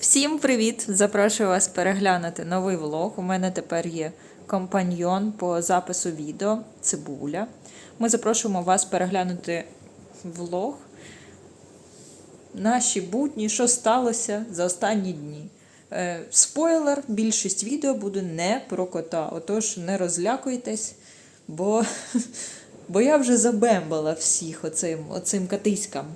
Всім привіт! Запрошую вас переглянути новий влог. У мене тепер є компаньйон по запису відео Цибуля. Ми запрошуємо вас переглянути влог. Наші будні, що сталося за останні дні. Е, спойлер, більшість відео буде не про кота. Отож, не розлякуйтесь, бо, бо я вже забембала всіх оцим, оцим катиськам.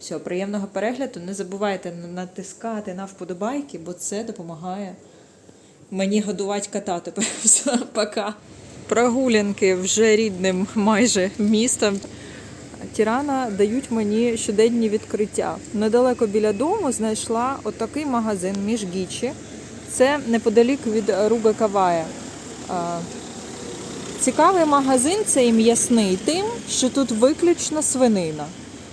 Все, приємного перегляду. Не забувайте натискати на вподобайки, бо це допомагає мені годувати кота. Тепер все, пока. Прогулянки вже рідним майже містом. Тірана дають мені щоденні відкриття. Недалеко біля дому знайшла отакий магазин між Гічі. Це неподалік від Руга Кавая. Цікавий магазин цей м'ясний тим, що тут виключно свинина.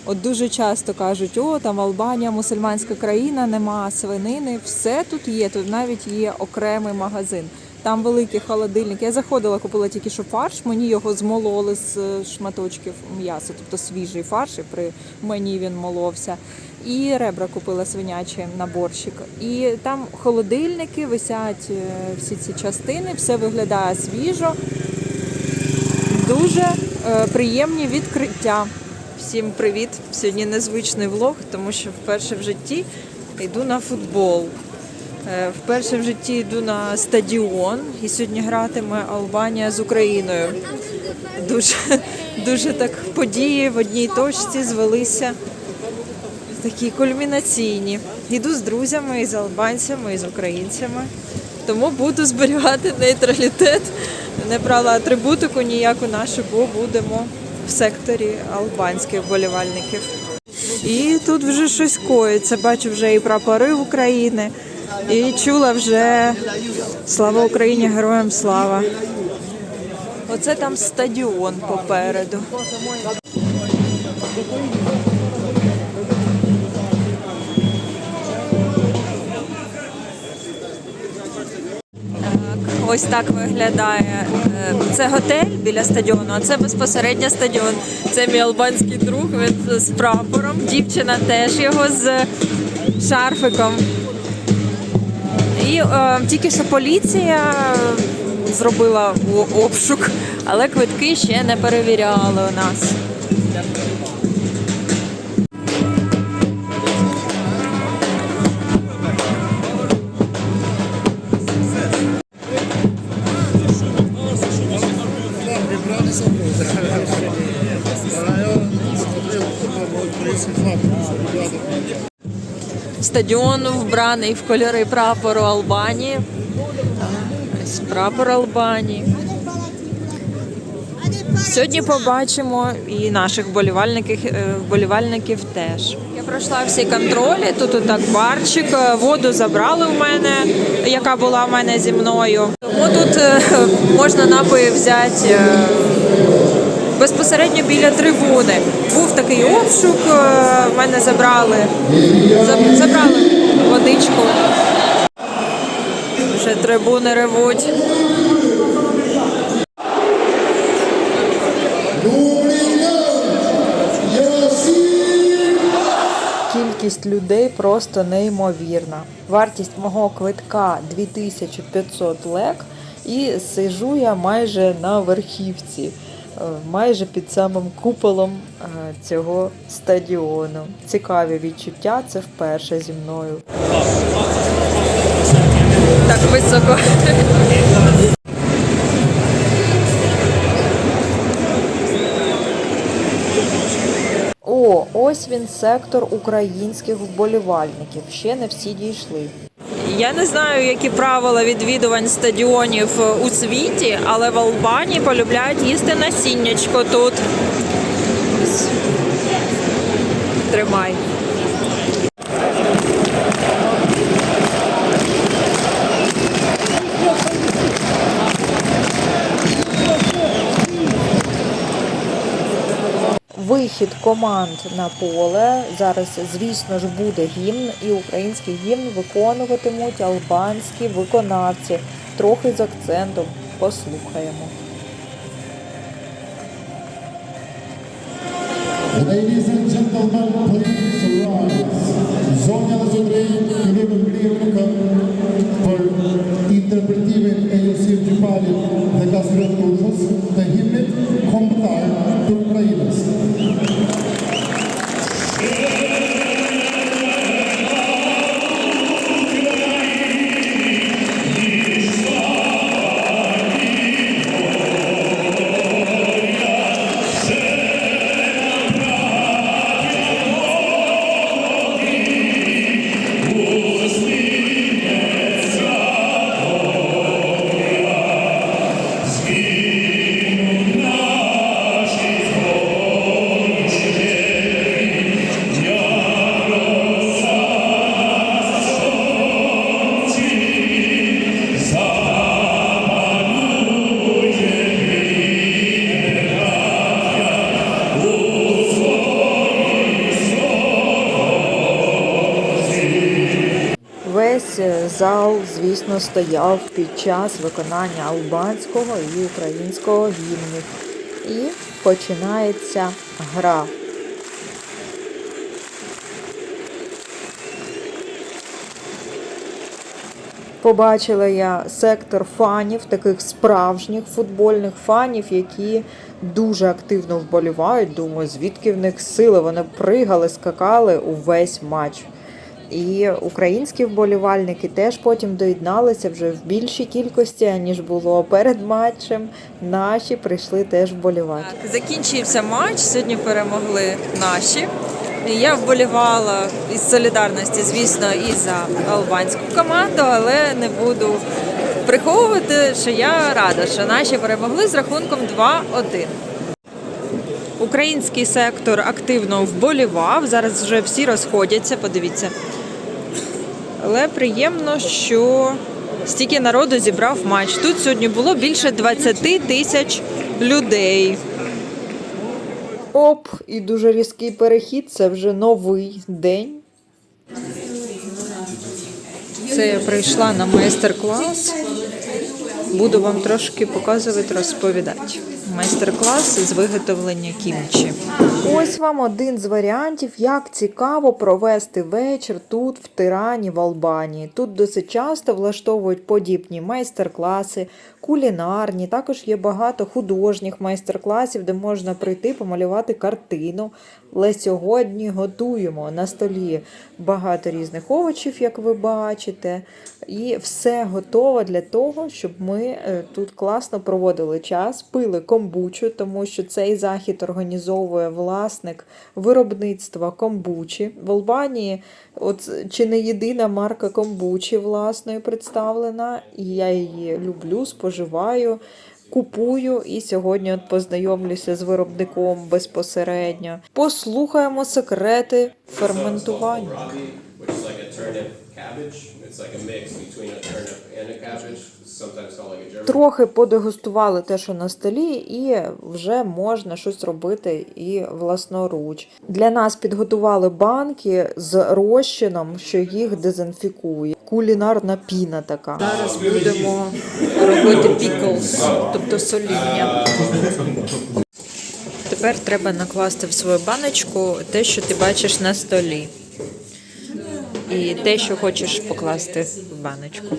От дуже часто кажуть, о, там Албанія, мусульманська країна, нема свинини. Все тут є. Тут навіть є окремий магазин. Там великий холодильник. Я заходила, купила тільки що фарш, мені його змололи з е, шматочків м'яса, тобто свіжий фарш, і при мені він моловся. І ребра купила свинячі на борщик. І там холодильники, висять е, всі ці частини, все виглядає свіжо. Дуже е, приємні відкриття. Всім привіт! Сьогодні незвичний влог, тому що вперше в житті йду на футбол. Е, Вперше в житті йду на стадіон і сьогодні гратиме Албанія з Україною. Дуже, дуже так події в одній точці звелися такі кульмінаційні. Йду з друзями, і з албанцями, і з українцями. Тому буду зберігати нейтралітет. Не брала атрибутику ніяку нашу, бо будемо в секторі албанських вболівальників. І тут вже щось коїться. Бачу вже і прапори України, і чула вже слава Україні, героям слава. Оце там стадіон попереду. Ось так виглядає. е, Це готель біля стадіону, а це безпосередньо стадіон. Це мій албанський друг, він з прапором. Дівчина теж його з шарфиком. І е, тільки що поліція зробила обшук, але квитки ще не перевіряли у нас. Стадіон вбраний в кольори прапору Албанії. Прапор Албанії. Сьогодні побачимо і наших вболівальників, е, вболівальників теж. Я пройшла всі контролі. Тут отак барчик, е, воду забрали в мене, яка була в мене зі мною. Тому тут е, можна напої взяти. Е, безпосередньо біля трибуни. Був такий обшук, е, в мене забрали, забрали водичку. Вже трибуни ревуть. Кількість людей просто неймовірна. Вартість мого квитка 2500 лек, і сижу я майже на верхівці, е, майже під самим куполом е, цього стадіону. Цікаві відчуття, це вперше зі мною. Так високо. О, ось він сектор українських вболівальників. Ще не всі дійшли. Я не знаю, які правила відвідувань стадіонів у світі, але в Албанії полюбляють їсти насіннячко тут. Тримай. вихід команд на поле. Зараз, звісно ж, буде гімн, і український гімн виконуватимуть албанські виконавці. Трохи з акцентом послухаємо. Ladies and gentlemen, please rise. Zonja dhe zotërin i rëmë ngrirë në këmë për interpretimin e Jusir Gjipalit dhe Kasirët Kushës të himnit kombëtar të Ukrajinës. Звісно, стояв під час виконання албанського і українського гімнів. І починається гра. Побачила я сектор фанів, таких справжніх футбольних фанів, які дуже активно вболівають. Думаю, звідки в них сили. Вони пригали, скакали увесь матч. І українські вболівальники теж потім доєдналися вже в більшій кількості, ніж було перед матчем. Наші прийшли теж вболівати. Так, закінчився матч. Сьогодні перемогли наші. Я вболівала із солідарності, звісно, і за албанську команду, але не буду приховувати, що я рада, що наші перемогли з рахунком 2-1. Український сектор активно вболівав. Зараз вже всі розходяться, подивіться. Але приємно, що стільки народу зібрав матч. Тут сьогодні було більше 20 тисяч людей. Оп, і дуже різкий перехід. Це вже новий день. Це я прийшла на майстер-клас. Буду вам трошки показувати, розповідати. Майстер-клас з виготовлення кімчі. Ось вам один з варіантів, як цікаво провести вечір тут, в Тирані, в Албанії. Тут досить часто влаштовують подібні майстер-класи, кулінарні. Також є багато художніх майстер-класів, де можна прийти помалювати картину. Але сьогодні готуємо на столі багато різних овочів, як ви бачите. І все готово для того, щоб ми е, тут класно проводили час, пили комбучу, тому що цей захід організовує власник виробництва комбучі. В Албанії от чи не єдина марка комбучі власної представлена, і я її люблю, споживаю. Купую і сьогодні от познайомлюся з виробником безпосередньо. Послухаємо секрети ферментування. Трохи подегустували те, що на столі, і вже можна щось робити і власноруч. Для нас підготували банки з розчином, що їх дезінфікує. Кулінарна піна така. Зараз будемо робити піклс, тобто соління. Тепер треба накласти в свою баночку те, що ти бачиш на столі. І те, що хочеш покласти в баночку.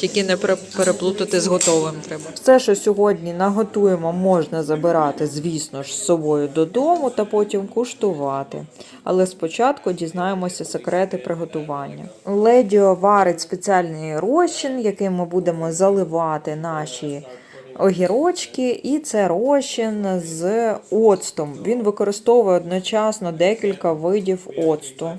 Тільки не пере- переплутати з готовим треба. Все, що сьогодні наготуємо, можна забирати, звісно ж, з собою додому та потім куштувати. Але спочатку дізнаємося секрети приготування. Ледіо варить спеціальний розчин, яким ми будемо заливати наші огірочки, і це розчин з оцтом. Він використовує одночасно декілька видів оцту.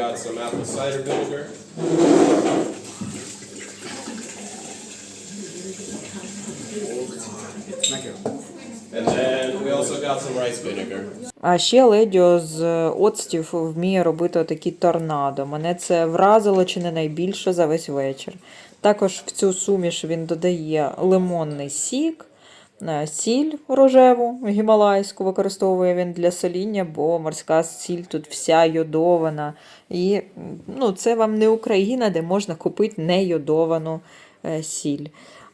Got some apple cider vinegar. And then we А ще Ледіо з оцтів вміє робити такі торнадо. Мене це вразило чи не найбільше за весь вечір. Також в цю суміш він додає лимонний сік, е, сіль рожеву гімалайську використовує він для соління, бо морська сіль тут вся йодована. І ну, це вам не Україна, де можна купити нейодовану е, сіль.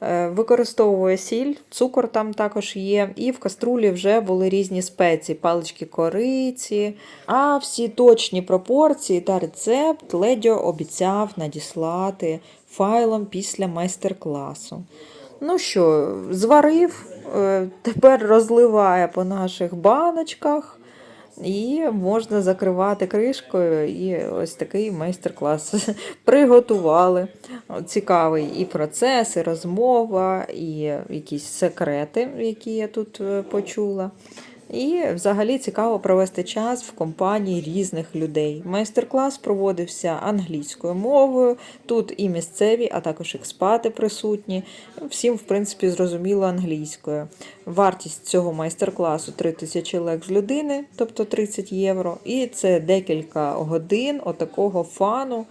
Е, Використовує сіль, цукор там також є, і в каструлі вже були різні спеції, палички кориці. А всі точні пропорції та рецепт Ледьо обіцяв надіслати файлом після майстер-класу. Ну що, зварив, е, тепер розливає по наших баночках. І можна закривати кришкою, і ось такий майстер-клас приготували. Цікавий і процес, і розмова, і якісь секрети, які я тут е, почула. І взагалі цікаво провести час в компанії різних людей. Майстер-клас проводився англійською мовою. Тут і місцеві, а також експати присутні. Всім, в принципі, зрозуміло англійською. Вартість цього майстер-класу 3000 лек з людини, тобто 30 євро. І це декілька годин отакого фану,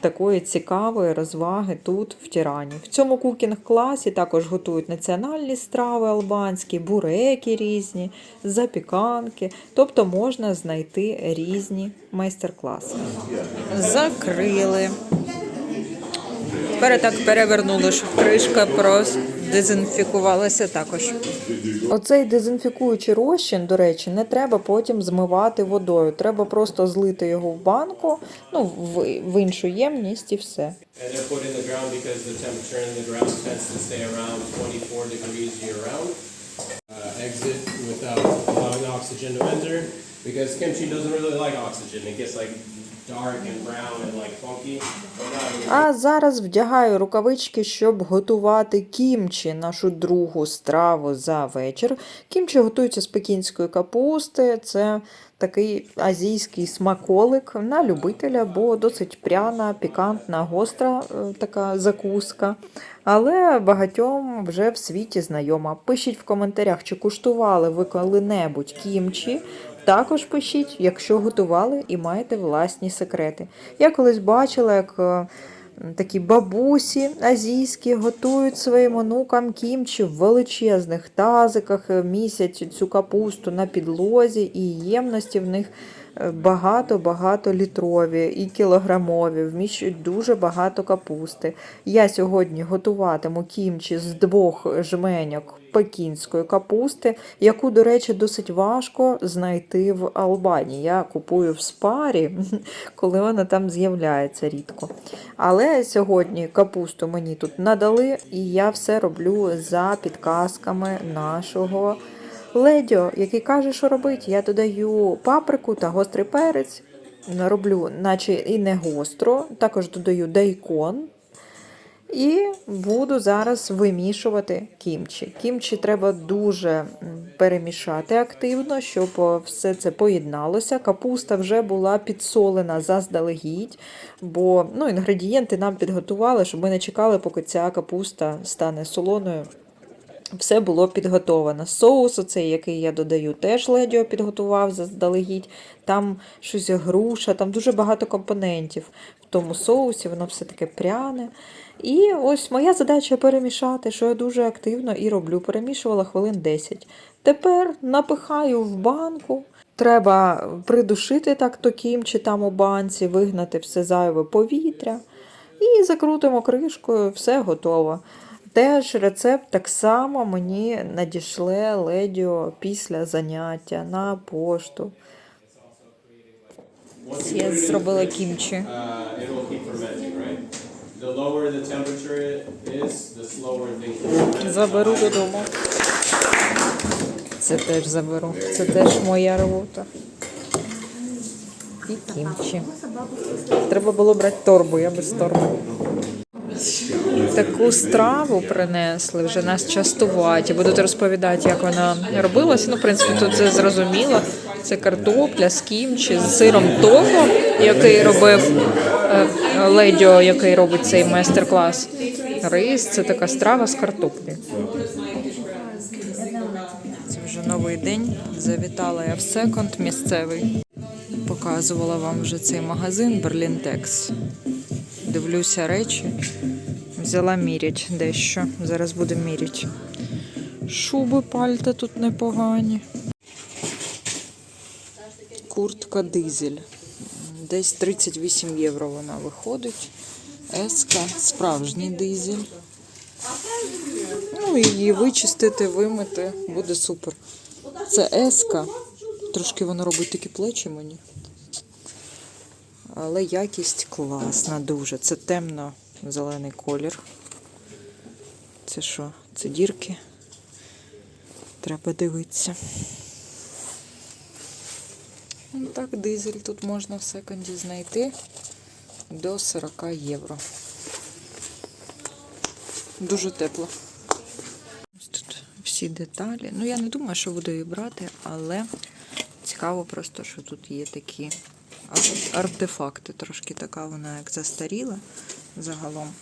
такої цікавої розваги тут, в Тірані. В цьому кукінг-класі також готують національні страви албанські, буреки різні, запіканки. Тобто можна знайти різні майстер-класи. Закрили. Тепер так перевернули, щоб кришка продезінфікувалася також. Оцей дезінфікуючий розчин, до речі, не треба потім змивати водою. Треба просто злити його в банку, ну, в, в іншу ємність і все. And they're put in the ground because the temperature in the ground tends to stay around 24 degrees year round. Uh, exit without allowing oxygen to enter because kimchi doesn't really like oxygen. It gets like А зараз вдягаю рукавички, щоб готувати кімчі, нашу другу страву за вечір. Кімчі готується з пекінської капусти. Це такий азійський смаколик на любителя, бо досить пряна, пікантна, гостра е, така закуска. Але багатьом вже в світі знайома. Пишіть в коментарях, чи куштували ви коли-небудь кімчі. Також пишіть, якщо готували і маєте власні секрети. Я колись бачила, як е, такі бабусі азійські готують своїм онукам кімчі в величезних тазиках, е, місяць цю капусту на підлозі, і ємності в них е, багато-багато літрові і кілограмові, вміщують дуже багато капусти. Я сьогодні готуватиму кімчі з двох жменьок пекінської капусти, яку, до речі, досить важко знайти в Албанії. Я купую в спарі, коли вона там з'являється рідко. Але сьогодні капусту мені тут надали, і я все роблю за підказками нашого ледьо, який каже, що робити. Я додаю паприку та гострий перець. Роблю, наче і не гостро, також додаю дайкон, і буду зараз вимішувати кімчі. Кімчі треба дуже перемішати активно, щоб все це поєдналося. Капуста вже була підсолена заздалегідь, бо ну, інгредієнти нам підготували, щоб ми не чекали, поки ця капуста стане солоною. Все було підготовано. Соус, оцей, який я додаю, теж ледьо підготував заздалегідь. Там щось груша, там дуже багато компонентів в тому соусі, воно все таке пряне. І ось моя задача перемішати, що я дуже активно і роблю. Перемішувала хвилин 10. Тепер напихаю в банку. Треба придушити так то кімчі там у банці, вигнати все зайве повітря. І закрутимо кришкою, все готово. Теж рецепт так само мені надішле ледіо після заняття на пошту. Я зробила кімчі. The lower the temperature is, the slower things. Заберу додому. Це теж заберу. Це теж моя робота. І кімчі. Треба було брати торбу, я без торби. Таку страву принесли, вже нас частувати. Будуть розповідати, як вона робилася. Ну, в принципі, тут це зрозуміло. Це картопля з кімчі, з сиром тофу, який робив е, ледьо, який робить цей майстер-клас. Рис це така страва з картоплі. Це вже новий день. Завітала я в секонд місцевий. Показувала вам вже цей магазин Берлінтекс. Дивлюся речі. Взяла мірять дещо. Зараз буду мірять. Шуби пальта тут непогані. Куртка дизель. Десь 38 євро вона виходить. Еска, справжній дизель. Ну, її вичистити, вимити, буде супер. Це еска. Трошки воно робить такі плечі мені. Але якість класна дуже. Це темно-зелений колір. Це що? Це дірки. Треба дивитися. Так, дизель тут можна в секонді знайти до 40 євро. Дуже тепло. Ось тут всі деталі. Ну, я не думаю, що буду її брати, але цікаво просто, що тут є такі артефакти. Трошки така вона як застаріла загалом.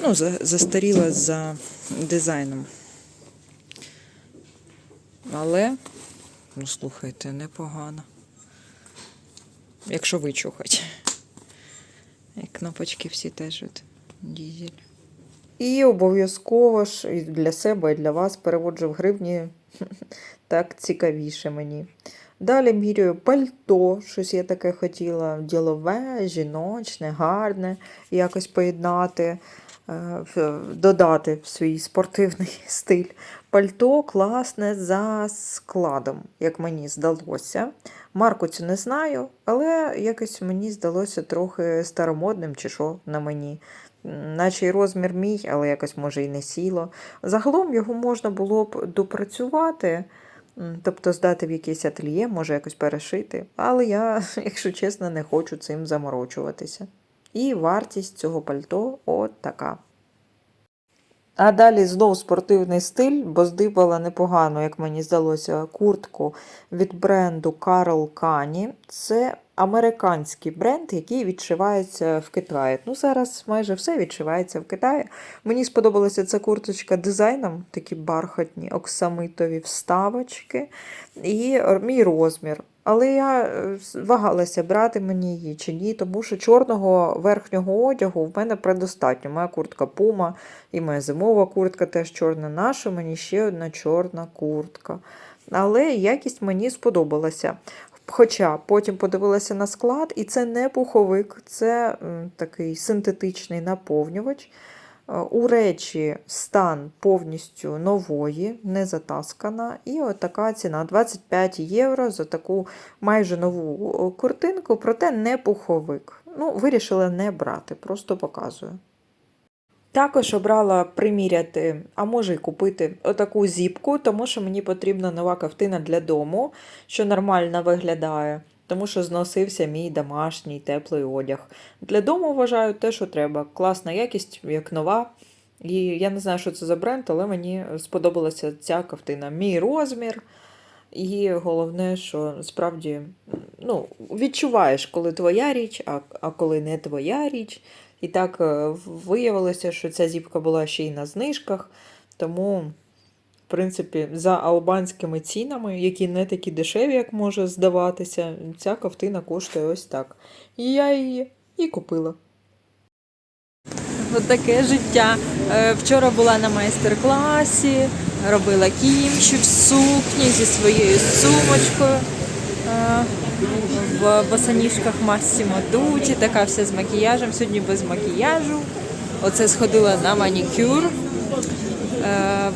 Ну, за- застаріла за дизайном. Але, ну слухайте, непогано. Якщо вичухать. І кнопочки всі теж от дізель. І обов'язково ж і для себе, і для вас переводжу в гривні. Так цікавіше мені. Далі міряю пальто, щось я таке хотіла. Ділове, жіночне, гарне, якось поєднати, е, додати в свій спортивний стиль. Пальто класне за складом, як мені здалося. Марку цю не знаю, але якось мені здалося трохи старомодним чи що на мені. Наче й розмір мій, але якось може і не сіло. Загалом його можна було б допрацювати, тобто здати в якесь ательє, може якось перешити. Але я, якщо чесно, не хочу цим заморочуватися. І вартість цього пальто от така. А далі знов спортивний стиль, бо здибала непогано, як мені здалося, куртку від бренду Carl Kani. Це американський бренд, який відшивається в Китаї. Ну, зараз майже все відшивається в Китаї. Мені сподобалася ця курточка дизайном, такі бархатні, оксамитові вставочки і мій розмір. Але я е, вагалася, брати мені її чи ні, тому що чорного верхнього одягу в мене предостатньо. Моя куртка Puma і моя зимова куртка теж чорна. Наша мені ще одна чорна куртка. Але якість мені сподобалася. Хоча потім подивилася на склад, і це не пуховик, це такий синтетичний наповнювач. Е, У речі стан повністю нової, не затаскана. І от така ціна 25 євро за таку майже нову о, куртинку, проте не пуховик. Ну, вирішила не брати, просто показую. Також обрала приміряти, а може й купити отаку зіпку, тому що мені потрібна нова кафтина для дому, що нормально виглядає, тому що зносився мій домашній теплий одяг. Для дому вважаю те, що треба. Класна якість, як нова. І я не знаю, що це за бренд, але мені сподобалася ця кафтина. Мій розмір. І головне, що справді ну, відчуваєш, коли твоя річ, а, а коли не твоя річ. І так е, виявилося, що ця зіпка була ще й на знижках. Тому, принципі, за албанськими цінами, які не такі дешеві, як може здаватися, ця ковтина коштує ось так. І я її і купила. Отаке життя. Е, Вчора була на майстер-класі, робила кімчі в сукні зі своєю сумочкою. Е, В босоніжках Массимо Дуті, така вся з макіяжем. Сьогодні без макіяжу. Оце сходила на манікюр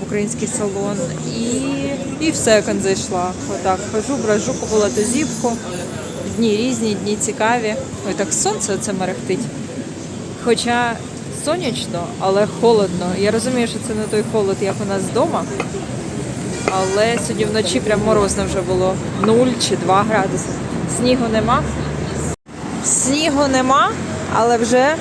в український салон. І, і в секонд зайшла. Отак хожу, бражу, купила ту зіпку. Дні різні, дні цікаві. Ой, так сонце оце мерехтить. Хоча сонячно, але холодно. Я розумію, що це не той холод, як у нас вдома. Але сьогодні вночі прям морозно вже було 0 чи 2 градуси. Снігу нема. Снігу нема, але вже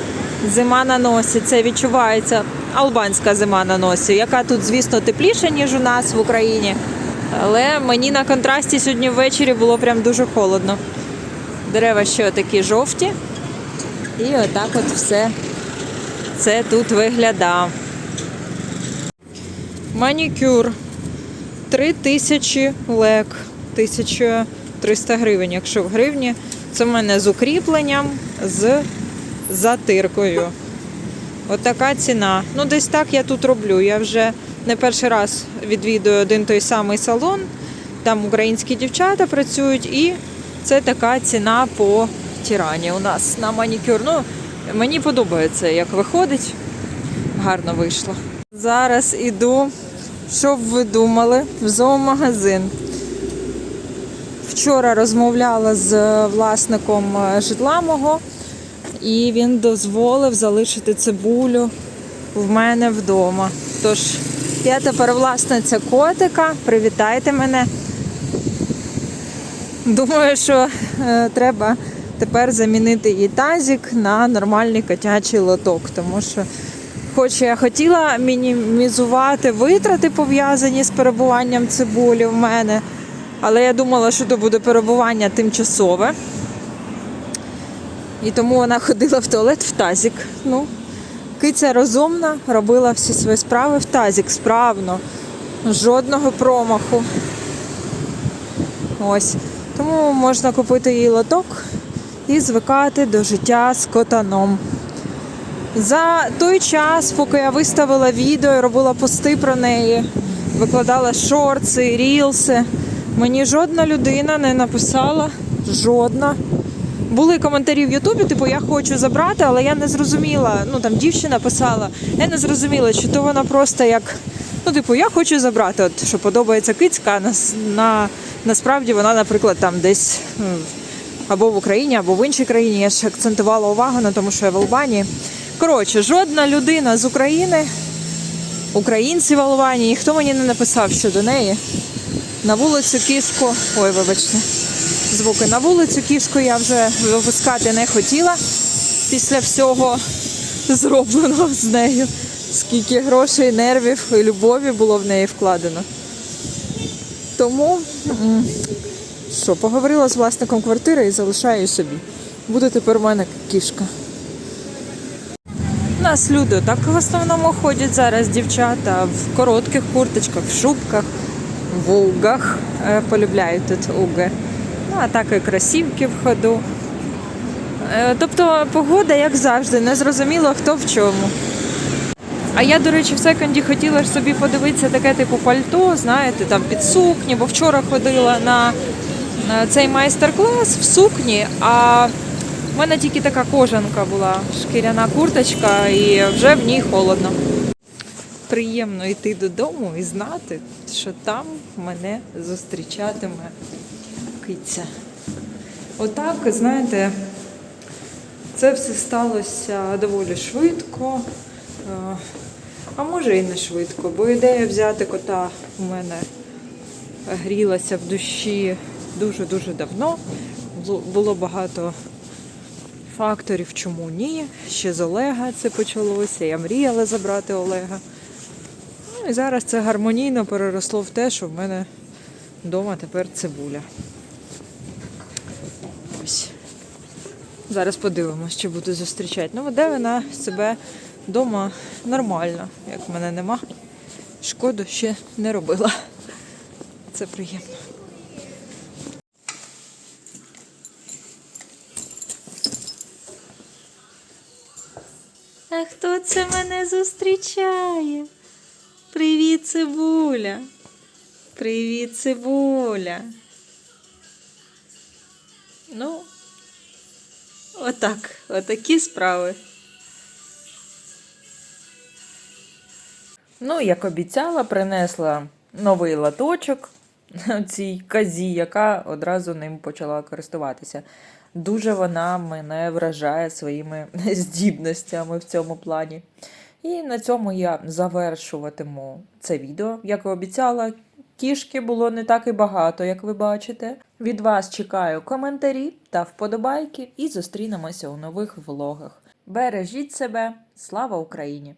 зима на. Це відчувається албанська зима на носі, яка тут, звісно, тепліша, ніж у нас в Україні. Але мені на контрасті сьогодні ввечері було прям дуже холодно. Дерева ще такі жовті. І отак от все це тут виглядає. Манікюр. 3 тисячі лек, 1300 гривень, якщо в гривні. Це в мене з укріпленням, з затиркою. Отака ціна. Ну, десь так я тут роблю. Я вже не перший раз відвідую один той самий салон. Там українські дівчата працюють, і це така ціна по тирані у нас на манікюр. Ну, мені подобається, як виходить. Гарно вийшло. Зараз іду, що ви думали, в зоомагазин. Вчора розмовляла з власником е, житла мого, і він дозволив залишити цибулю в мене вдома. Тож я тепер власниця котика. Привітайте мене. Думаю, що е, треба тепер замінити її тазик на нормальний котячий лоток, тому що, хоч я хотіла мінімізувати витрати, пов'язані з перебуванням цибулі в мене, але я думала, що це буде перебування тимчасове. І тому вона ходила в туалет в тазик. Ну, киця розумна, робила всі свої справи в тазик справно, жодного промаху. Ось. Тому можна купити їй лоток і звикати до життя з котаном. За той час, поки я виставила відео робила пости про неї, викладала шорти, рілси, мені жодна людина не написала, жодна. Були коментарі в Ютубі, типу, я хочу забрати, але я не зрозуміла. Ну там дівчина писала, я не зрозуміла, чи то вона просто як. Ну, типу, я хочу забрати, от що подобається кицька, на, на, насправді вона, наприклад, там десь або в Україні, або в іншій країні. Я ж акцентувала увагу на тому, що я в Албанії. Коротше, жодна людина з України, українці в Албанії, ніхто мені не написав щодо неї. На вулицю кішку. Ой, вибачте, звуки. На вулицю кішку я вже випускати не хотіла після всього зробленого з нею. Скільки грошей, нервів і любові було в неї вкладено. Тому що, поговорила з власником квартири і залишаю собі. Буде тепер у мене кішка. У нас люди так в основному ходять зараз дівчата в коротких курточках, в шубках, в угах. Е, Полюбляють тут уги. Ну, а так і кросівки в ходу. Е, Тобто погода, як завжди, не зрозуміло хто в чому. А я, до речі, в секонді хотіла ж собі подивитися таке типу пальто, знаєте, там під сукні, бо вчора ходила на цей майстер-клас в сукні, а в мене тільки така кожанка була, шкіряна курточка, і вже в ній холодно. Приємно йти додому і знати, що там мене зустрічатиме киця. Отак, знаєте, це все сталося доволі швидко. Е, А може і не швидко, бо ідея взяти кота у мене грілася в душі дуже-дуже давно. Було- багато факторів, чому ні. Ще з Олега це почалося. Я мріяла забрати Олега. Ну і зараз це гармонійно переросло в те, що в мене вдома тепер цибуля. Зараз подивимось, чи буду зустрічати. Ну, веде вона себе вдома нормально, як мене нема. Шкоду ще не робила. Це приємно. А хто це мене зустрічає? Привіт, цибуля. Привіт, цибуля. Ну, отак, отакі справи. Ну, як обіцяла, принесла новий латочок цій казі, яка одразу ним почала користуватися. Дуже вона мене вражає своїми здібностями в цьому плані. І на цьому я завершуватиму це відео. Як і обіцяла, кішки було не так і багато, як ви бачите. Від вас чекаю коментарі та вподобайки, і зустрінемося у нових влогах. Бережіть себе, слава Україні!